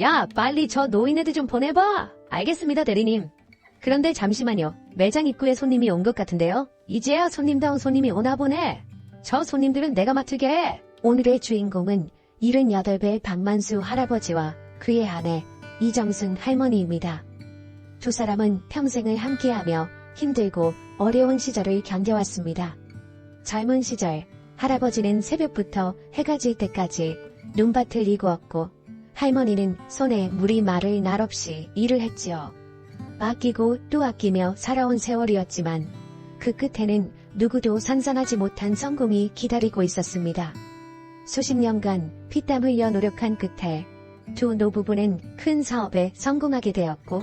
야, 빨리 저 노인네들 좀 보내봐. 알겠습니다, 대리님. 그런데 잠시만요. 매장 입구에 손님이 온 것 같은데요. 이제야 손님다운 손님이 오나 보네. 저 손님들은 내가 맡을게. 해. 오늘의 주인공은 78배 박만수 할아버지와 그의 아내 이정순 할머니입니다. 두 사람은 평생을 함께하며 힘들고 어려운 시절을 견뎌왔습니다. 젊은 시절 할아버지는 새벽부터 해가 질 때까지 눈밭을 이구었고 할머니는 손에 물이 마를 날 없이 일을 했지요. 아끼고 또 아끼며 살아온 세월이었지만 그 끝에는 누구도 상상하지 못한 성공이 기다리고 있었습니다. 수십 년간 피땀 흘려 노력한 끝에 두 노부부는 큰 사업에 성공하게 되었고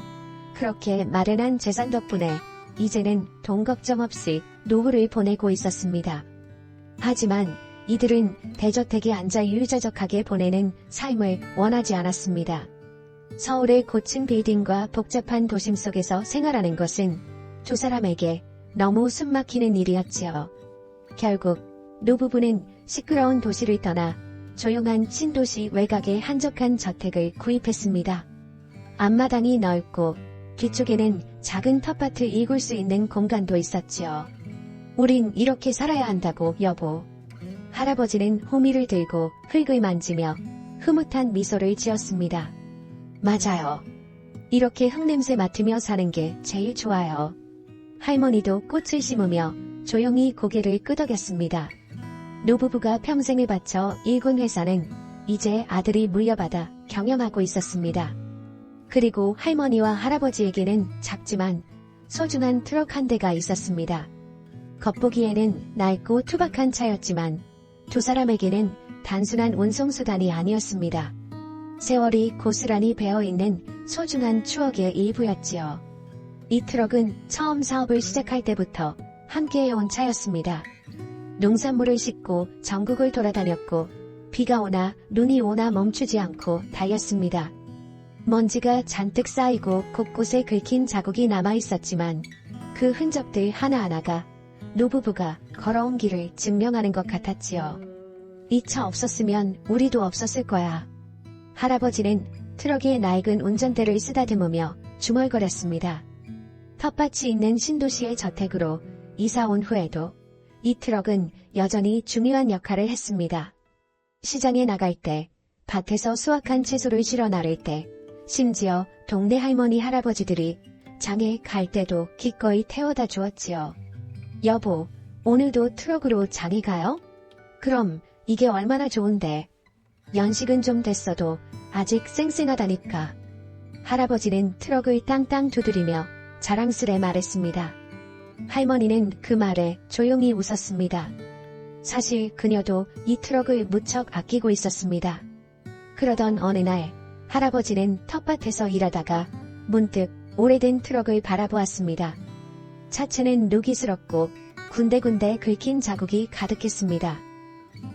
그렇게 마련한 재산 덕분에 이제는 돈 걱정 없이 노후를 보내고 있었습니다. 하지만 이들은 대저택에 앉아 유유자적하게 보내는 삶을 원하지 않았습니다. 서울의 고층 빌딩과 복잡한 도심 속에서 생활하는 것은 두 사람에게 너무 숨막히는 일이었지요. 결국 노 부부는 시끄러운 도시를 떠나 조용한 신도시 외곽의 한적한 저택을 구입했습니다. 앞마당이 넓고 뒤쪽에는 작은 텃밭을 이굴 수 있는 공간도 있었지요. 우린 이렇게 살아야 한다고 여보. 할아버지는 호미를 들고 흙을 만지며 흐뭇한 미소를 지었습니다. 맞아요. 이렇게 흙냄새 맡으며 사는 게 제일 좋아요. 할머니도 꽃을 심으며 조용히 고개를 끄덕였습니다. 노부부가 평생을 바쳐 일군 회사는 이제 아들이 물려받아 경영하고 있었습니다. 그리고 할머니와 할아버지에게는 작지만 소중한 트럭 한 대가 있었습니다. 겉보기에는 낡고 투박한 차였지만 두 사람에게는 단순한 운송수단이 아니었습니다. 세월이 고스란히 배어있는 소중한 추억의 일부였지요. 이 트럭은 처음 사업을 시작할 때부터 함께해온 차였습니다. 농산물을 싣고 전국을 돌아다녔고 비가 오나 눈이 오나 멈추지 않고 달렸습니다. 먼지가 잔뜩 쌓이고 곳곳에 긁힌 자국이 남아 있었지만 그 흔적들 하나하나가 노부부가 걸어온 길을 증명하는 것 같았지요. 이 차 없었으면 우리도 없었을 거야. 할아버지는 트럭의 낡은 운전대를 쓰다듬으며 중얼거렸습니다. 텃밭이 있는 신도시의 저택으로 이사 온 후에도 이 트럭은 여전히 중요한 역할을 했습니다. 시장에 나갈 때, 밭에서 수확한 채소를 실어 나를 때, 심지어 동네 할머니 할아버지들이 장에 갈 때도 기꺼이 태워다 주었지요. 여보, 오늘도 트럭으로 장에 가요? 그럼 이게 얼마나 좋은데. 연식은 좀 됐어도 아직 쌩쌩하다니까. 할아버지는 트럭을 땅땅 두드리며 자랑스레 말했습니다. 할머니는 그 말에 조용히 웃었습니다. 사실 그녀도 이 트럭을 무척 아끼고 있었습니다. 그러던 어느 날 할아버지는 텃밭에서 일하다가 문득 오래된 트럭을 바라보았습니다. 차체는 누기스럽고 군데군데 긁힌 자국이 가득했습니다.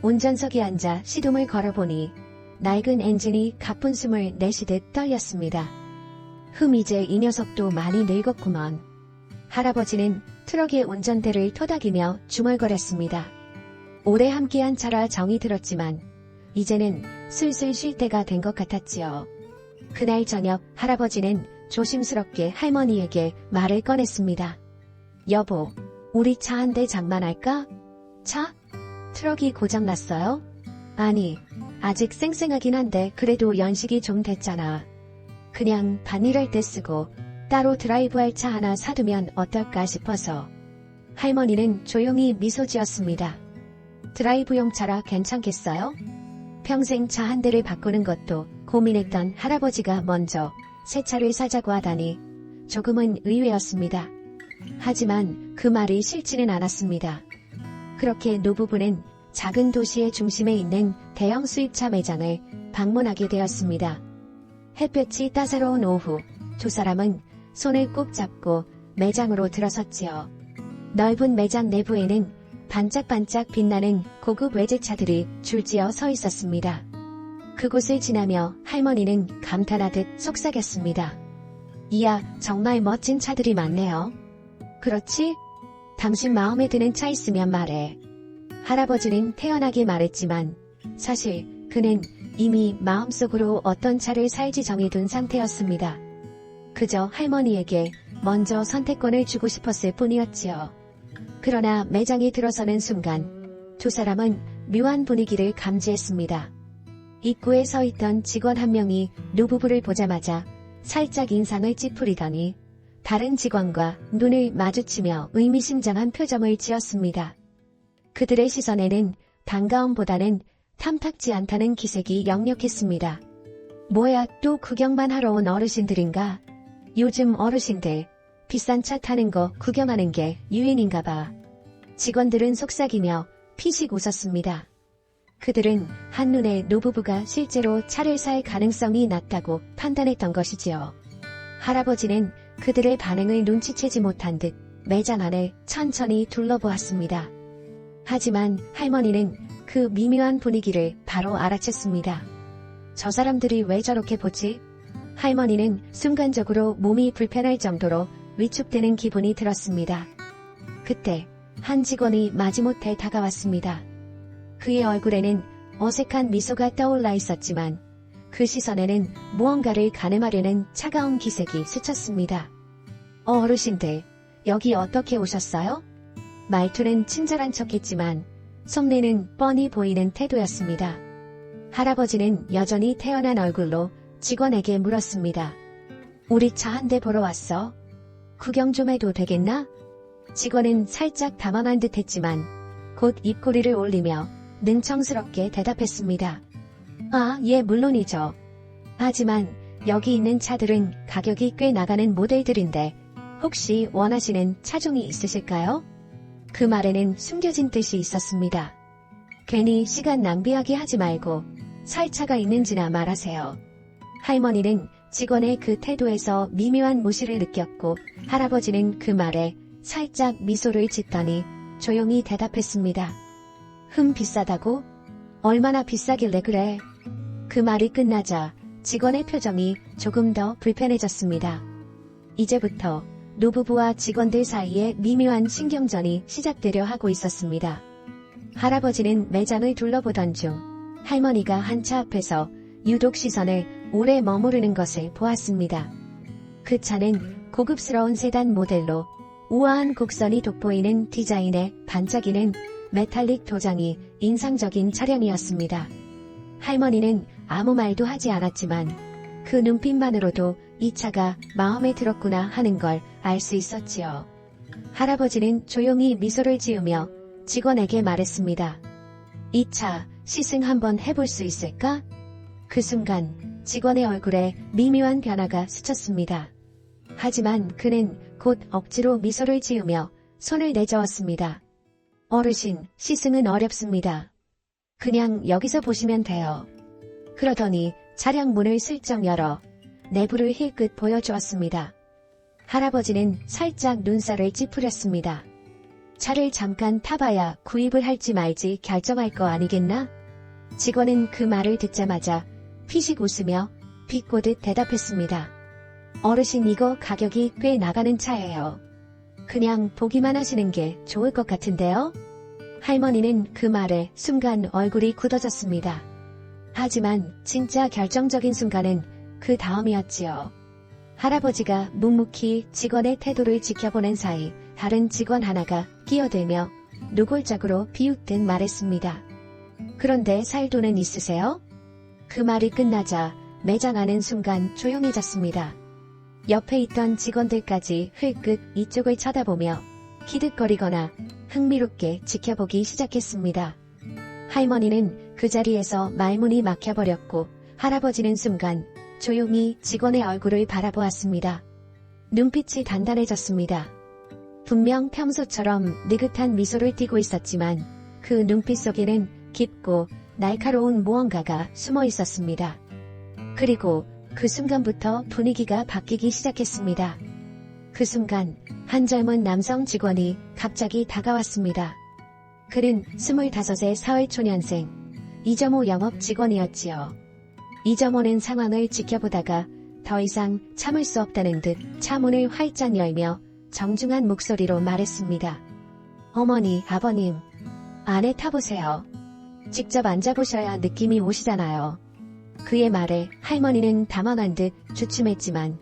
운전석에 앉아 시동을 걸어보니 낡은 엔진이 가쁜 숨을 내쉬듯 떨렸습니다. 흠 이제 이 녀석도 많이 늙었구먼. 할아버지는 트럭의 운전대를 토닥이며 중얼거렸습니다. 오래 함께한 차라 정이 들었지만 이제는 슬슬 쉴 때가 된 것 같았지요. 그날 저녁 할아버지는 조심스럽게 할머니에게 말을 꺼냈습니다. 여보, 우리 차 한 대 장만할까? 차? 트럭이 고장났어요? 아니, 아직 쌩쌩하긴 한데 그래도 연식이 좀 됐잖아. 그냥 반일할 때 쓰고 따로 드라이브할 차 하나 사두면 어떨까 싶어서. 할머니는 조용히 미소 지었습니다. 드라이브용 차라 괜찮겠어요? 평생 차 한 대를 바꾸는 것도 고민했던 할아버지가 먼저 새 차를 사자고 하다니 조금은 의외였습니다. 하지만 그 말이 싫지는 않았습니다. 그렇게 노부부는 작은 도시의 중심에 있는 대형 수입차 매장을 방문하게 되었습니다. 햇볕이 따사로운 오후 두 사람은 손을 꼭 잡고 매장으로 들어섰지요. 넓은 매장 내부에는 반짝반짝 빛나는 고급 외제차들이 줄지어 서 있었습니다. 그곳을 지나며 할머니는 감탄하듯 속삭였습니다. 이야, 정말 멋진 차들이 많네요. 그렇지? 당신 마음에 드는 차 있으면 말해. 할아버지는 태연하게 말했지만 사실 그는 이미 마음속으로 어떤 차를 살지 정해둔 상태였습니다. 그저 할머니에게 먼저 선택권을 주고 싶었을 뿐이었지요. 그러나 매장에 들어서는 순간 두 사람은 묘한 분위기를 감지했습니다. 입구에 서 있던 직원 한 명이 노부부를 보자마자 살짝 인상을 찌푸리더니 다른 직원과 눈을 마주치며 의미심장한 표정을 지었습니다. 그들의 시선에는 반가움보다는 탐탁지 않다는 기색이 역력했습니다. 뭐야 또 구경만 하러 온 어르신들인가? 요즘 어르신들 비싼 차 타는 거 구경하는 게 유행인가 봐. 직원들은 속삭이며 피식 웃었습니다. 그들은 한눈에 노부부가 실제로 차를 살 가능성이 낮다고 판단했던 것이지요. 할아버지는 그들의 반응을 눈치채지 못한 듯 매장 안을 천천히 둘러보았습니다. 하지만 할머니는 그 미묘한 분위기를 바로 알아챘습니다. 저 사람들이 왜 저렇게 보지? 할머니는 순간적으로 몸이 불편할 정도로 위축되는 기분이 들었습니다. 그때 한 직원이 마지못해 다가왔습니다. 그의 얼굴에는 어색한 미소가 떠올라 있었지만 그 시선에는 무언가를 가늠하려는 차가운 기색이 스쳤습니다. 어, 어르신들, 여기 어떻게 오셨어요? 말투는 친절한 척했지만 속내는 뻔히 보이는 태도였습니다. 할아버지는 여전히 태어난 얼굴로 직원에게 물었습니다. 우리 차 한 대 보러 왔어. 구경 좀 해도 되겠나? 직원은 살짝 당황한 듯 했지만 곧 입꼬리를 올리며 능청스럽게 대답했습니다. 아, 예, 물론이죠. 하지만 여기 있는 차들은 가격이 꽤 나가는 모델들인데 혹시 원하시는 차종이 있으실까요? 그 말에는 숨겨진 뜻이 있었습니다. 괜히 시간 낭비하게 하지 말고 살 차가 있는지나 말하세요. 할머니는 직원의 그 태도에서 미묘한 무시를 느꼈고 할아버지는 그 말에 살짝 미소를 짓더니 조용히 대답했습니다. 흠 비싸다고? 얼마나 비싸길래 그래? 그 말이 끝나자 직원의 표정이 조금 더 불편해졌습니다. 이제부터 노부부와 직원들 사이에 미묘한 신경전이 시작되려 하고 있었습니다. 할아버지는 매장을 둘러보던 중 할머니가 한 차 앞에서 유독 시선을 오래 머무르는 것을 보았습니다. 그 차는 고급스러운 세단 모델로 우아한 곡선이 돋보이는 디자인에 반짝이는 메탈릭 도장이 인상적인 차량이었습니다. 할머니는 아무 말도 하지 않았지만 그 눈빛만으로도 이 차가 마음에 들었구나 하는 걸 알 수 있었지요. 할아버지는 조용히 미소를 지으며 직원에게 말했습니다. 이 차 시승 한번 해볼 수 있을까? 그 순간 직원의 얼굴에 미묘한 변화가 스쳤습니다. 하지만 그는 곧 억지로 미소를 지으며 손을 내저었습니다. 어르신, 시승은 어렵습니다. 그냥 여기서 보시면 돼요. 그러더니 차량 문을 슬쩍 열어 내부를 힐끗 보여주었습니다. 할아버지는 살짝 눈살을 찌푸렸습니다. 차를 잠깐 타봐야 구입을 할지 말지 결정할 거 아니겠나? 직원은 그 말을 듣자마자 피식 웃으며 비꼬듯 대답했습니다. 어르신 이거 가격이 꽤 나가는 차예요. 그냥 보기만 하시는 게 좋을 것 같은데요? 할머니는 그 말에 순간 얼굴이 굳어졌습니다. 하지만 진짜 결정적인 순간은 그 다음이었지요. 할아버지가 묵묵히 직원의 태도를 지켜보는 사이 다른 직원 하나가 끼어들며 노골적으로 비웃듯 말했습니다. 그런데 살 돈은 있으세요? 그 말이 끝나자 매장 안은 순간 조용해졌습니다. 옆에 있던 직원들까지 흘끗 이쪽을 쳐다보며 키득거리거나 흥미롭게 지켜보기 시작했습니다. 할머니는 그 자리에서 말문이 막혀버렸고 할아버지는 순간 조용히 직원의 얼굴을 바라보았습니다. 눈빛이 단단해졌습니다. 분명 평소처럼 느긋한 미소를 띠고 있었지만 그 눈빛 속에는 깊고 날카로운 무언가가 숨어 있었습니다. 그리고 그 순간부터 분위기가 바뀌기 시작했습니다. 그 순간 한 젊은 남성 직원이 갑자기 다가왔습니다. 그는 25의 사회초년생 이점호 영업 직원이었지요. 이점호는 상황을 지켜보다가 더 이상 참을 수 없다는 듯 차문을 활짝 열며 정중한 목소리로 말했습니다. 어머니, 아버님, 안에 타보세요. 직접 앉아보셔야 느낌이 오시잖아요. 그의 말에 할머니는 당황한 듯 주춤했지만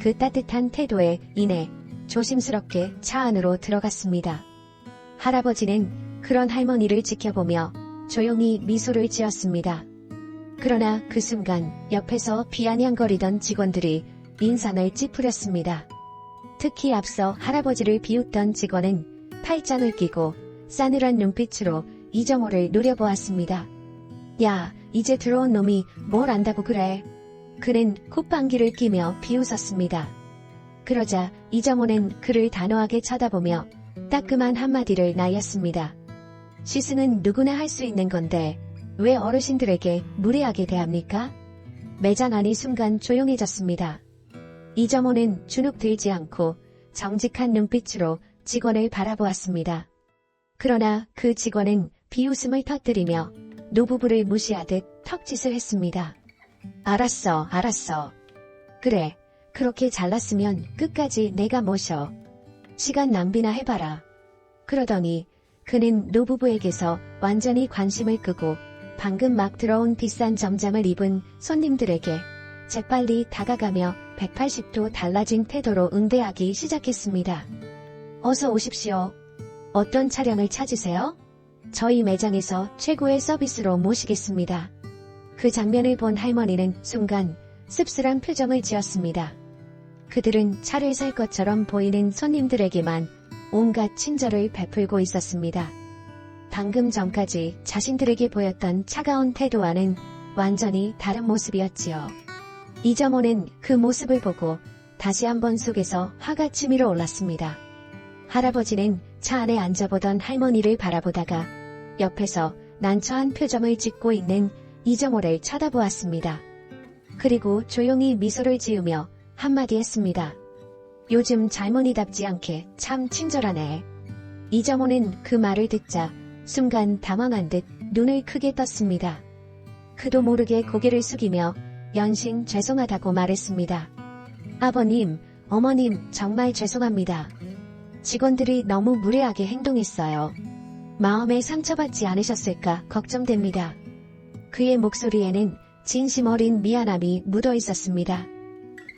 그 따뜻한 태도에 인해 조심스럽게 차 안으로 들어갔습니다. 할아버지는 그런 할머니를 지켜보며 조용히 미소를 지었습니다. 그러나 그 순간 옆에서 비아냥거리던 직원들이 인상을 찌푸렸습니다. 특히 앞서 할아버지를 비웃던 직원은 팔짱을 끼고 싸늘한 눈빛으로 이정호를 노려보았습니다. 야, 이제 들어온 놈이 뭘 안다고 그래. 그는 콧방귀를 끼며 비웃었습니다. 그러자 이정호는 그를 단호하게 쳐다보며 따끔한 한마디를 나였습니다. 시승은 누구나 할 수 있는 건데 왜 어르신들에게 무례하게 대합니까? 매장 안이 순간 조용해졌습니다. 이정호는 주눅 들지 않고 정직한 눈빛으로 직원을 바라보았습니다. 그러나 그 직원은 비웃음을 터뜨리며 노부부를 무시하듯 턱짓을 했습니다. 알았어, 알았어. 그래, 그렇게 잘났으면 끝까지 내가 모셔. 시간 낭비나 해봐라. 그러더니 그는 노부부에게서 완전히 관심을 끄고 방금 막 들어온 비싼 점잠을 입은 손님들에게 재빨리 다가가며 180도 달라진 태도로 응대하기 시작했습니다. 어서 오십시오. 어떤 차량을 찾으세요? 저희 매장에서 최고의 서비스로 모시겠습니다. 그 장면을 본 할머니는 순간 씁쓸한 표정을 지었습니다. 그들은 차를 살 것처럼 보이는 손님들에게만 온갖 친절을 베풀고 있었습니다. 방금 전까지 자신들에게 보였던 차가운 태도와는 완전히 다른 모습이었지요. 이점호는 그 모습을 보고 다시 한번 속에서 화가 치밀어 올랐습니다. 할아버지는 차 안에 앉아보던 할머니를 바라보다가 옆에서 난처한 표정을 짓고 있는 이정호를 쳐다보았습니다. 그리고 조용히 미소를 지으며 한마디 했습니다. 요즘 잘머니답지 않게 참 친절하네. 이정호는 그 말을 듣자 순간 당황한 듯 눈을 크게 떴습니다. 그도 모르게 고개를 숙이며 연신 죄송하다고 말했습니다. 아버님, 어머님, 정말 죄송합니다. 직원들이 너무 무례하게 행동했어요. 마음에 상처받지 않으셨을까 걱정됩니다. 그의 목소리에는 진심 어린 미안함이 묻어 있었습니다.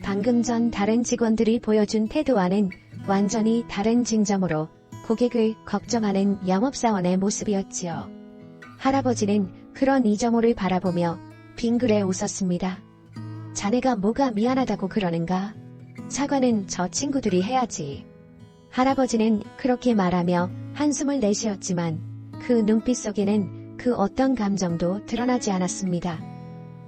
방금 전 다른 직원들이 보여준 태도와는 완전히 다른 징점으로 고객을 걱정하는 영업사원의 모습이었지요. 할아버지는 그런 이정호를 바라보며 빙그레 웃었습니다. 자네가 뭐가 미안하다고 그러는가? 사과는 저 친구들이 해야지. 할아버지는 그렇게 말하며 한숨을 내쉬었지만 그 눈빛 속에는 그 어떤 감정도 드러나지 않았습니다.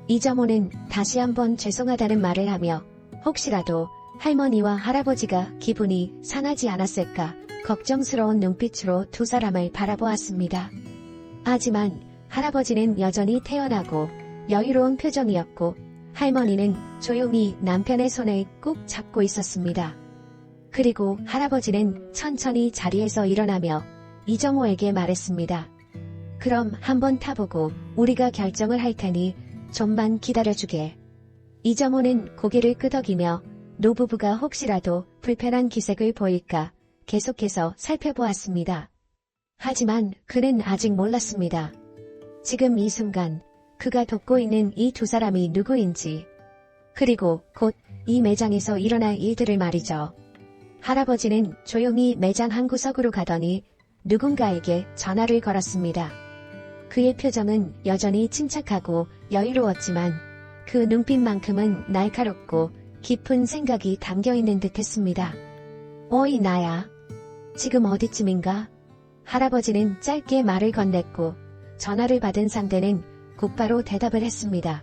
이정호는 다시 한번 죄송하다는 말을 하며 혹시라도 할머니와 할아버지가 기분이 상하지 않았을까 걱정스러운 눈빛으로 두 사람을 바라보았습니다. 하지만 할아버지는 여전히 태연하고 여유로운 표정이었고 할머니는 조용히 남편의 손을 꾹 잡고 있었습니다. 그리고 할아버지는 천천히 자리에서 일어나며 이정호에게 말했습니다. 그럼 한번 타보고 우리가 결정을 할 테니 좀만 기다려주게. 이정호는 고개를 끄덕이며 노부부가 혹시라도 불편한 기색을 보일까 계속해서 살펴보았습니다. 하지만 그는 아직 몰랐습니다. 지금 이 순간 그가 돕고 있는 이 두 사람이 누구인지 그리고 곧 이 매장에서 일어날 일들을 말이죠. 할아버지는 조용히 매장 한 구석으로 가더니 누군가에게 전화를 걸었습니다. 그의 표정은 여전히 침착하고 여유로웠지만 그 눈빛만큼은 날카롭고 깊은 생각이 담겨 있는 듯 했습니다. 어이 나야. 지금 어디쯤인가? 할아버지는 짧게 말을 건넸고 전화를 받은 상대는 곧바로 대답을 했습니다.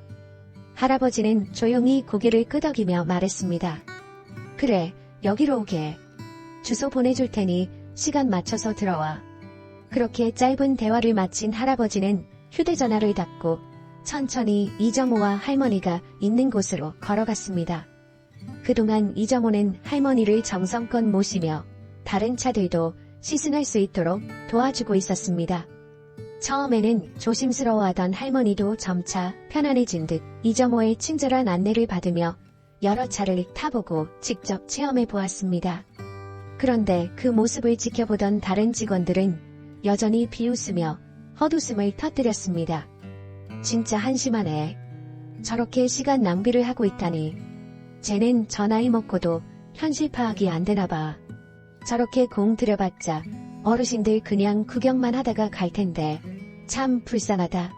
할아버지는 조용히 고개를 끄덕이며 말했습니다. 그래, 여기로 오게. 주소 보내줄 테니 시간 맞춰서 들어와. 그렇게 짧은 대화를 마친 할아버지는 휴대전화를 닫고 천천히 이정호와 할머니가 있는 곳으로 걸어갔습니다. 그동안 이정호는 할머니를 정성껏 모시며 다른 차들도 시승할 수 있도록 도와주고 있었습니다. 처음에는 조심스러워하던 할머니도 점차 편안해진 듯 이정호의 친절한 안내를 받으며 여러 차를 타보고 직접 체험해 보았습니다. 그런데 그 모습을 지켜보던 다른 직원들은 여전히 비웃으며 헛웃음을 터뜨렸습니다. 진짜 한심하네. 저렇게 시간 낭비를 하고 있다니. 쟤는 저 나이 먹고도 현실 파악이 안 되나 봐. 저렇게 공 들여봤자 어르신들 그냥 구경만 하다가 갈 텐데 참 불쌍하다.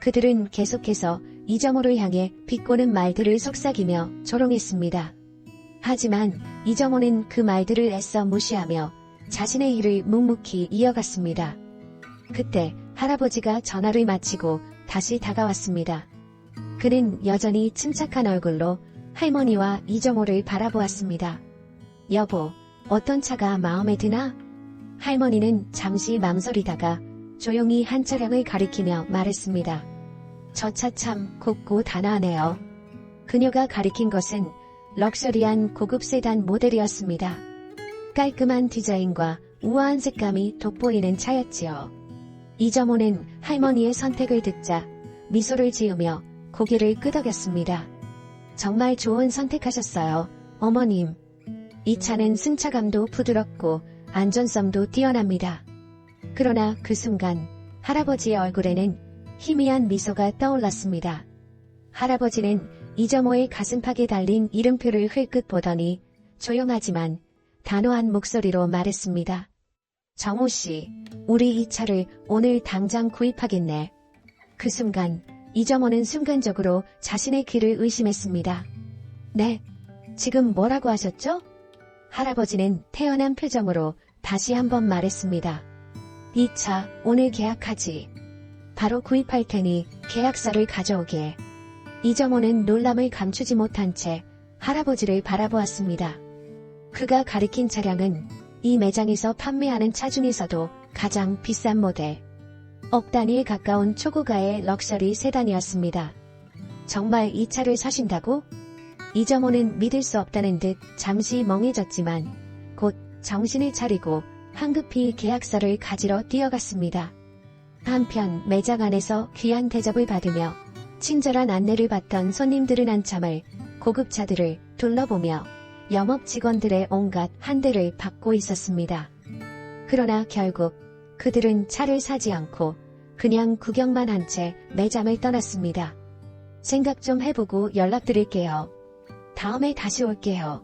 그들은 계속해서 이정호를 향해 비꼬는 말들을 속삭이며 조롱했습니다. 하지만 이정호는 그 말들을 애써 무시하며 자신의 일을 묵묵히 이어갔습니다. 그때 할아버지가 전화를 마치고 다시 다가왔습니다. 그는 여전히 침착한 얼굴로 할머니와 이정호를 바라보았습니다. 여보, 어떤 차가 마음에 드나? 할머니는 잠시 망설이다가 조용히 한 차량을 가리키며 말했습니다. 저차 참 곱고 단아하네요. 그녀가 가리킨 것은 럭셔리한 고급 세단 모델이었습니다. 깔끔한 디자인과 우아한 색감이 돋보이는 차였지요. 이정호는 할머니의 선택을 듣자 미소를 지으며 고개를 끄덕였습니다. 정말 좋은 선택하셨어요, 어머님. 이 차는 승차감도 부드럽고 안전성도 뛰어납니다. 그러나 그 순간 할아버지의 얼굴에는 희미한 미소가 떠올랐습니다. 할아버지는 이정호의 가슴팍에 달린 이름표를 흘끗 보더니 조용하지만 단호한 목소리로 말했습니다. 정호 씨, 우리 이 차를 오늘 당장 구입하겠네. 그 순간 이정호는 순간적으로 자신의 귀를 의심했습니다. 네, 지금 뭐라고 하셨죠? 할아버지는 태연한 표정으로 다시 한번 말했습니다. 이 차 오늘 계약하지. 바로 구입할 테니 계약서를 가져오게. 이정호는 놀람을 감추지 못한 채 할아버지를 바라보았습니다. 그가 가리킨 차량은 이 매장에서 판매하는 차 중에서도 가장 비싼 모델. 억 단위에 가까운 초고가의 럭셔리 세단이었습니다. 정말 이 차를 사신다고? 이정호는 믿을 수 없다는 듯 잠시 멍해졌지만 곧 정신을 차리고 황급히 계약서를 가지러 뛰어갔습니다. 한편 매장 안에서 귀한 대접을 받으며 친절한 안내를 받던 손님들은 한참을 고급차들을 둘러보며 영업 직원들의 온갖 한대를 받고 있었습니다. 그러나 결국 그들은 차를 사지 않고 그냥 구경만 한 채 매장을 떠났습니다. 생각 좀 해보고 연락드릴게요. 다음에 다시 올게요.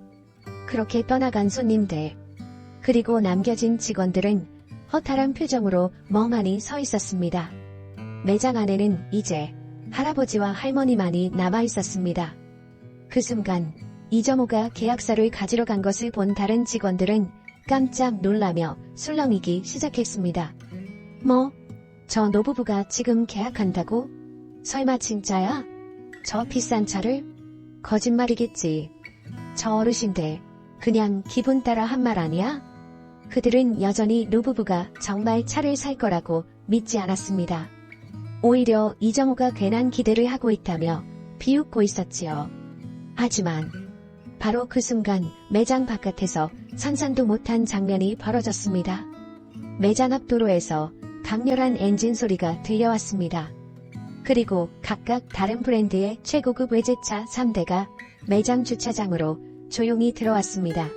그렇게 떠나간 손님들. 그리고 남겨진 직원들은 허탈한 표정으로 멍하니 서 있었습니다. 매장 안에는 이제 할아버지와 할머니만이 남아 있었습니다. 그 순간 이정호가 계약서를 가지러 간 것을 본 다른 직원들은 깜짝 놀라며 술렁이기 시작했습니다. 뭐? 저 노부부가 지금 계약한다고? 설마 진짜야? 저 비싼 차를? 거짓말이겠지. 저 어르신들 그냥 기분 따라 한 말 아니야? 그들은 여전히 노부부가 정말 차를 살 거라고 믿지 않았습니다. 오히려 이정호가 괜한 기대를 하고 있다며 비웃고 있었지요. 하지만 바로 그 순간 매장 바깥에서 상상도 못한 장면이 벌어졌습니다. 매장 앞 도로에서 강렬한 엔진 소리가 들려왔습니다. 그리고 각각 다른 브랜드의 최고급 외제차 3대가 매장 주차장으로 조용히 들어왔습니다.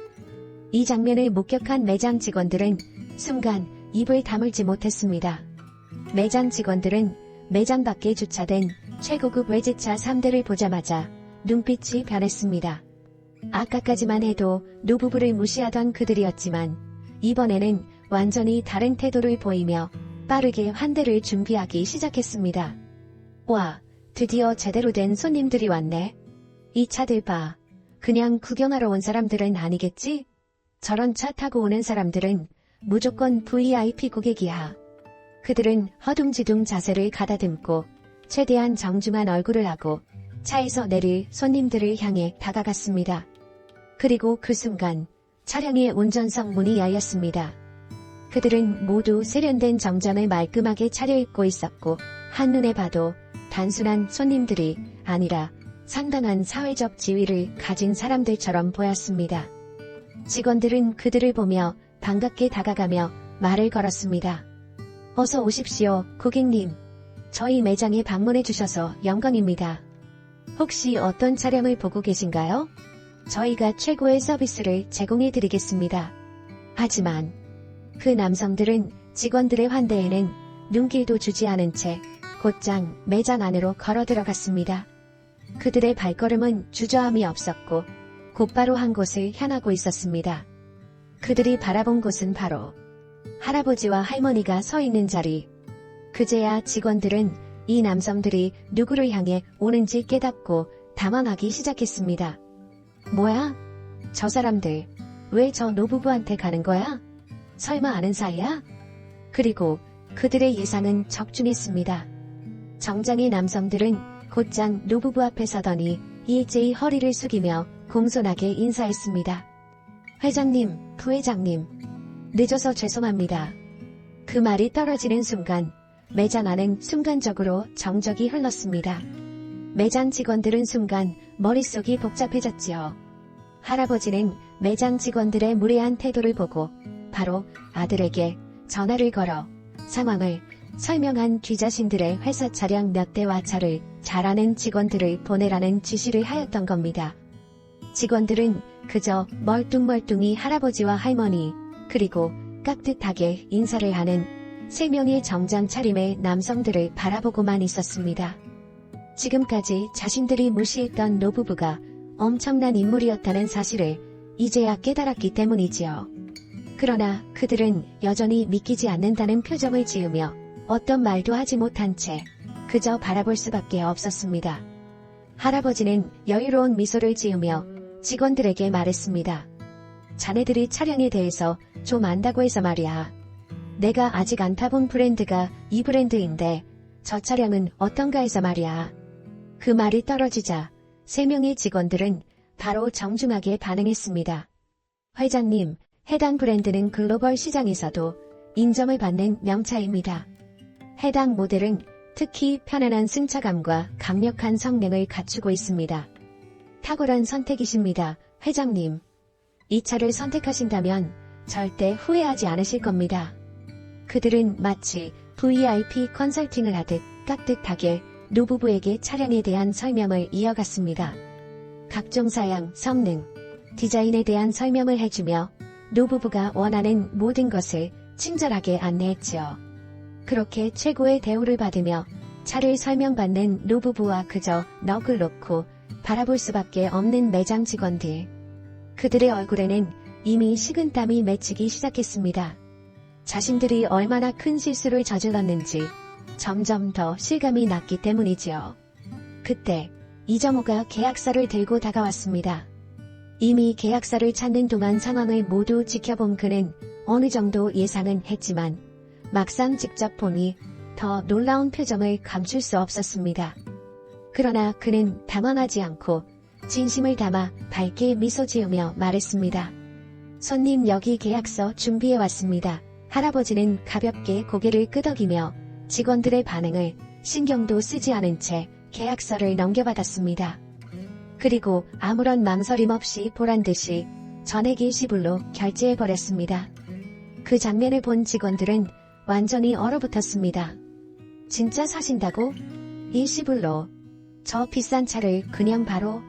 이 장면을 목격한 매장 직원들은 순간 입을 다물지 못했습니다. 매장 직원들은 매장 밖에 주차된 최고급 외제차 3대를 보자마자 눈빛이 변했습니다. 아까까지만 해도 노부부를 무시하던 그들이었지만 이번에는 완전히 다른 태도를 보이며 빠르게 환대를 준비하기 시작했습니다. 와, 드디어 제대로 된 손님들이 왔네. 이 차들 봐. 그냥 구경하러 온 사람들은 아니겠지? 저런 차 타고 오는 사람들은 무조건 VIP 고객이야. 그들은 허둥지둥 자세를 가다듬고 최대한 정중한 얼굴을 하고 차에서 내릴 손님들을 향해 다가갔습니다. 그리고 그 순간 차량의 운전석 문이 열렸습니다. 그들은 모두 세련된 정장을 말끔하게 차려입고 있었고 한눈에 봐도 단순한 손님들이 아니라 상당한 사회적 지위를 가진 사람들처럼 보였습니다. 직원들은 그들을 보며 반갑게 다가가며 말을 걸었습니다. 어서 오십시오, 고객님. 저희 매장에 방문해 주셔서 영광입니다. 혹시 어떤 차량을 보고 계신가요? 저희가 최고의 서비스를 제공해 드리겠습니다. 하지만 그 남성들은 직원들의 환대에는 눈길도 주지 않은 채 곧장 매장 안으로 걸어 들어갔습니다. 그들의 발걸음은 주저함이 없었고 곧바로 한 곳을 향하고 있었습니다. 그들이 바라본 곳은 바로 할아버지와 할머니가 서 있는 자리. 그제야 직원들은 이 남성들이 누구를 향해 오는지 깨닫고 당황하기 시작했습니다. 뭐야? 저 사람들 왜 저 노부부한테 가는 거야? 설마 아는 사이야? 그리고 그들의 예상은 적중했습니다. 정장의 남성들은 곧장 노부부 앞에 서더니 일제히 허리를 숙이며 공손하게 인사했습니다. 회장님, 부회장님, 늦어서 죄송합니다. 그 말이 떨어지는 순간 매장 안은 순간적으로 정적이 흘렀습니다. 매장 직원들은 순간 머릿속이 복잡해졌지요. 할아버지는 매장 직원들의 무례한 태도를 보고 바로 아들에게 전화를 걸어 상황을 설명한 뒤 자신들의 회사 차량 몇 대와 차를 잘 아는 직원들을 보내라는 지시를 하였던 겁니다. 직원들은 그저 멀뚱멀뚱히 할아버지와 할머니 그리고 깍듯하게 인사를 하는 세 명의 정장 차림의 남성들을 바라보고만 있었습니다. 지금까지 자신들이 무시했던 노부부가 엄청난 인물이었다는 사실을 이제야 깨달았기 때문이지요. 그러나 그들은 여전히 믿기지 않는다는 표정을 지으며 어떤 말도 하지 못한 채 그저 바라볼 수밖에 없었습니다. 할아버지는 여유로운 미소를 지으며 직원들에게 말했습니다. 자네들이 차량에 대해서 좀 안다고 해서 말이야. 내가 아직 안 타본 브랜드가 이 브랜드인데 저 차량은 어떤가 해서 말이야. 그 말이 떨어지자 세 명의 직원들은 바로 정중하게 반응했습니다. 회장님, 해당 브랜드는 글로벌 시장에서도 인정을 받는 명차입니다. 해당 모델은 특히 편안한 승차감과 강력한 성능을 갖추고 있습니다. 탁월한 선택이십니다, 회장님. 이 차를 선택하신다면 절대 후회하지 않으실 겁니다. 그들은 마치 VIP 컨설팅을 하듯 깍듯하게 노부부에게 차량에 대한 설명을 이어갔습니다. 각종 사양, 성능, 디자인에 대한 설명을 해주며 노부부가 원하는 모든 것을 친절하게 안내했지요. 그렇게 최고의 대우를 받으며 차를 설명받는 노부부와 그저 넋을 놓고 바라볼 수밖에 없는 매장 직원들. 그들의 얼굴에는 이미 식은 땀이 맺히기 시작했습니다. 자신들이 얼마나 큰 실수를 저질렀는지 점점 더 실감이 났기 때문이지요. 그때 이정호가 계약서를 들고 다가왔습니다. 이미 계약서를 찾는 동안 상황을 모두 지켜본 그는 어느 정도 예상은 했지만 막상 직접 보니 더 놀라운 표정을 감출 수 없었습니다. 그러나 그는 당황하지 않고 진심을 담아 밝게 미소 지으며 말했습니다. 손님 여기 계약서 준비해 왔습니다. 할아버지는 가볍게 고개를 끄덕이며 직원들의 반응을 신경도 쓰지 않은 채 계약서를 넘겨받았습니다. 그리고 아무런 망설임 없이 보란 듯이 전액 일시불로 결제해버렸습니다. 그 장면을 본 직원들은 완전히 얼어붙었습니다. 진짜 사신다고? 일시불로. 저 비싼 차를 그냥 바로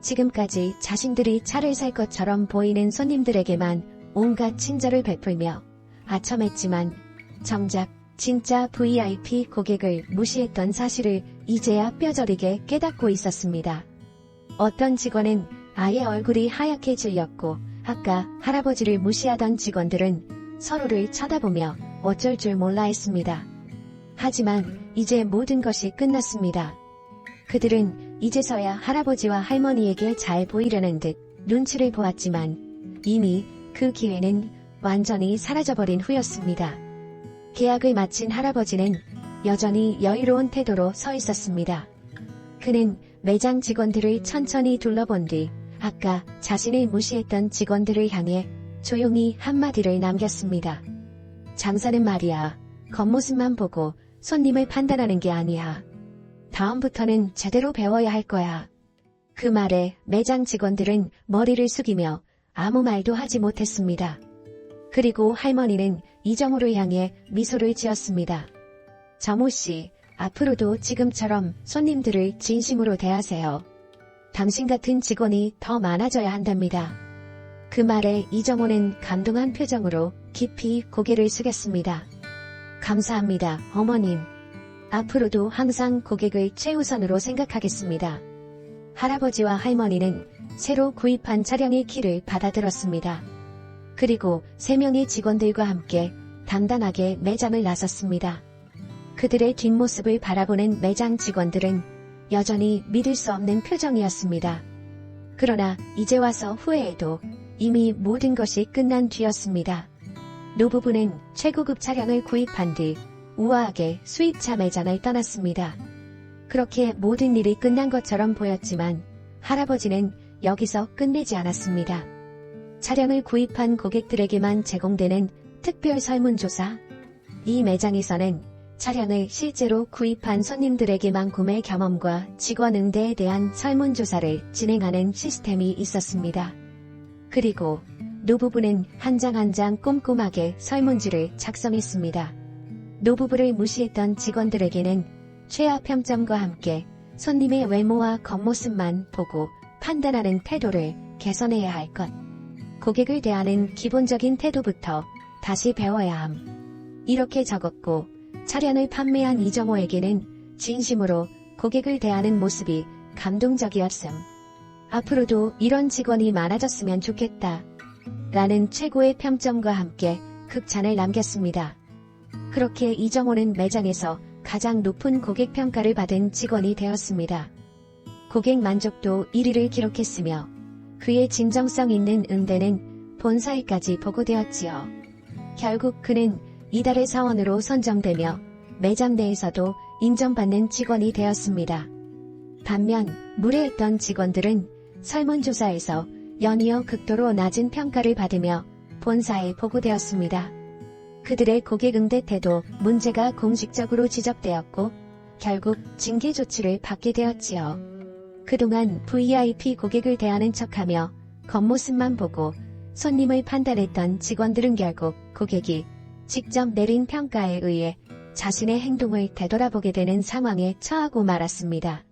지금까지 자신들이 차를 살 것처럼 보이는 손님들에게만 온갖 친절을 베풀며 아첨했지만 정작 진짜 VIP 고객을 무시했던 사실을 이제야 뼈저리게 깨닫고 있었습니다. 어떤 직원은 아예 얼굴이 하얗게 질렸고 아까 할아버지를 무시하던 직원들은 서로를 쳐다보며 어쩔 줄 몰라 했습니다. 하지만 이제 모든 것이 끝났습니다. 그들은 이제서야 할아버지와 할머니에게 잘 보이려는 듯 눈치를 보았지만 이미 그 기회는 완전히 사라져버린 후였습니다. 계약을 마친 할아버지는 여전히 여유로운 태도로 서 있었습니다. 그는 매장 직원들을 천천히 둘러본 뒤 아까 자신을 무시했던 직원들을 향해 조용히 한마디를 남겼습니다. 장사는 말이야. 겉모습만 보고 손님을 판단하는 게 아니야. 다음부터는 제대로 배워야 할 거야. 그 말에 매장 직원들은 머리를 숙이며 아무 말도 하지 못했습니다. 그리고 할머니는 이정호를 향해 미소를 지었습니다. 정호 씨, 앞으로도 지금처럼 손님들을 진심으로 대하세요. 당신 같은 직원이 더 많아져야 한답니다. 그 말에 이정호는 감동한 표정으로 깊이 고개를 숙였습니다. 감사합니다, 어머님. 앞으로도 항상 고객을 최우선으로 생각하겠습니다. 할아버지와 할머니는 새로 구입한 차량의 키를 받아들었습니다. 그리고 세 명의 직원들과 함께 당당하게 매장을 나섰습니다. 그들의 뒷모습을 바라보는 매장 직원들은 여전히 믿을 수 없는 표정이었습니다. 그러나 이제 와서 후회해도 이미 모든 것이 끝난 뒤였습니다. 노부부는 최고급 차량을 구입한 뒤 우아하게 수입차 매장을 떠났습니다. 그렇게 모든 일이 끝난 것처럼 보였지만 할아버지는 여기서 끝내지 않았습니다. 차량을 구입한 고객들에게만 제공되는 특별 설문조사. 이 매장에서는 차량을 실제로 구입한 손님들에게만 구매 경험과 직원 응대에 대한 설문조사를 진행하는 시스템이 있었습니다. 그리고 노부부는 한 장 한장 꼼꼼하게 설문지를 작성했습니다. 노부부를 무시했던 직원들에게는 최하 평점과 함께 손님의 외모와 겉모습만 보고 판단하는 태도를 개선해야 할 것. 고객을 대하는 기본적인 태도부터 다시 배워야 함. 이렇게 적었고 차량을 판매한 이정호에게는 진심으로 고객을 대하는 모습이 감동적이었음. 앞으로도 이런 직원이 많아졌으면 좋겠다. 라는 최고의 평점과 함께 극찬을 남겼습니다. 그렇게 이정호는 매장에서 가장 높은 고객 평가를 받은 직원이 되었습니다. 고객 만족도 1위를 기록했으며 그의 진정성 있는 응대는 본사에까지 보고되었지요. 결국 그는 이달의 사원으로 선정되며 매장 내에서도 인정받는 직원이 되었습니다. 반면 무례했던 직원들은 설문조사에서 연이어 극도로 낮은 평가를 받으며 본사에 보고되었습니다. 그들의 고객 응대 태도 문제가 공식적으로 지적되었고 결국 징계 조치를 받게 되었지요. 그동안 VIP 고객을 대하는 척하며 겉모습만 보고 손님을 판단했던 직원들은 결국 고객이 직접 내린 평가에 의해 자신의 행동을 되돌아보게 되는 상황에 처하고 말았습니다.